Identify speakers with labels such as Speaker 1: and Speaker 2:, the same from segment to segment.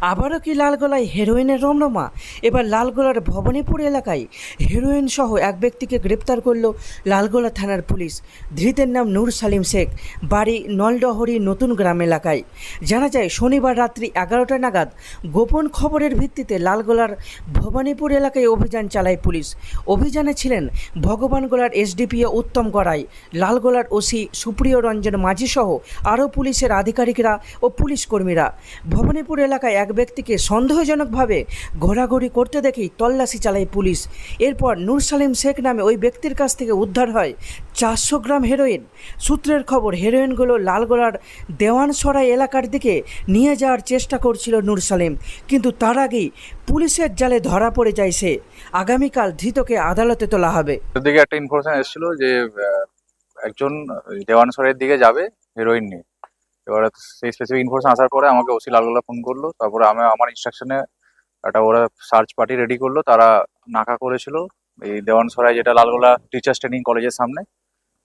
Speaker 1: আবারও কি লালগোলায় হেরোইনের রমরমা? এবার লালগোলার ভবানীপুর এলাকায় হেরোইন সহ এক ব্যক্তিকে গ্রেপ্তার করল লালগোলা থানার পুলিশ। ধৃতের নাম নূর সালিম শেখ, বাড়ি নলডহরি নতুন গ্রাম এলাকায়। জানা যায়, শনিবার রাত্রি এগারোটা নাগাদ গোপন খবরের ভিত্তিতে লালগোলার ভবানীপুর এলাকায় অভিযান চালায় পুলিশ। অভিযানে ছিলেন ভগবানগোলার এসডিপিও উত্তম গড়াই, লালগোলার ওসি সুপ্রিয় রঞ্জন মাঝি সহ আরও পুলিশের আধিকারিকরা ও পুলিশ কর্মীরা। ভবানীপুর এলাকায় এক ব্যক্তিকে সন্দেহজনকভাবে ঘোরাঘুরি করতে দেখেই তল্লাশি চালায় পুলিশ। এরপর নূর সালিম শেখ নামে ওই ব্যক্তির কাছ থেকে উদ্ধার হয় চারশো গ্রাম হেরোইন। সূত্রের খবর, হেরোইনগুলো লালগোলার দেওয়ানসরাই এলাকার দিকে নিয়ে যাওয়ার চেষ্টা করছিল নূর সালিম, কিন্তু তার আগেই পুলিশের জালে ধরা পড়ে যায় সে। আগামীকাল ধৃতকে আদালতে তোলা হবে।
Speaker 2: একটা ইনফরমেশন এসেছিল যে একজন দেওয়ানসরের দিকে যাবে হিরোইন নিয়ে। এবারে সেই স্পেসিফিক ইনফরমেশন আসার পরে আমাকে ওসি লালগোলা ফোন করল, তারপরে আমি আমার ইনস্ট্রাকশনে একটা ওরা সার্চ পার্টি রেডি করল, তারা নাকা করেছিল। এই দেওয়ানসরায় যেটা লালগোলা টিচার্স ট্রেনিং কলেজের সামনে,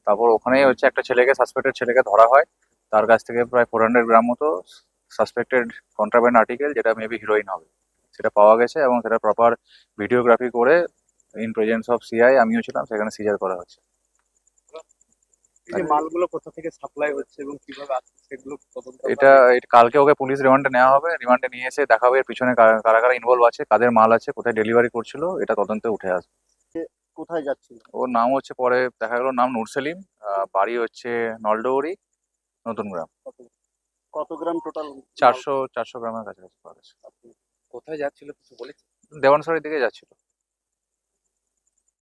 Speaker 2: তারপর ওখানেই হচ্ছে একটা ছেলেকে সাসপেক্টেড ছেলেকে ধরা হয়। তার কাছ থেকে প্রায় ফোর হান্ড্রেড গ্রাম মতো সাসপেক্টেড কন্ট্রাব্যান্ড আর্টিকেল যেটা মেবি হিরোইন হবে। সেটা পাওয়া গেছে এবং সেটা প্রপার ভিডিওগ্রাফি করে ইন প্রেজেন্স অফ সিআই আমিও ছিলাম, সেখানে সিজার করা হচ্ছে।
Speaker 3: এই মালগুলো কোথা থেকে সাপ্লাই হচ্ছে এবং কীভাবে আসছে সেগুলো তদন্ত
Speaker 2: এটা কালকে ওকে পুলিশ রিমান্ডে নেওয়া হবে রিমান্ডে নিয়ে এসে দেখা হবে এর পিছনে কারা কারা কারা ইনভলভ আছে কাদের মাল আছে কোথায় ডেলিভারি করছিল এটা তদন্তে উঠে আসবে।
Speaker 3: কোথায় যাচ্ছিল?
Speaker 2: ওর নাম হচ্ছে পরে দেখা গেল নাম নূর সেলিম বাড়ি হচ্ছে নলডৌরি নতুন গ্রাম।
Speaker 3: কত কত গ্রাম টোটাল
Speaker 2: চারশো চারশো গ্রামের কাছাকাছি পাওয়া গেছে।
Speaker 3: কোথায় যাচ্ছিল কিছু বলেছে
Speaker 2: দেওয়ানসরের দিকে যাচ্ছিল।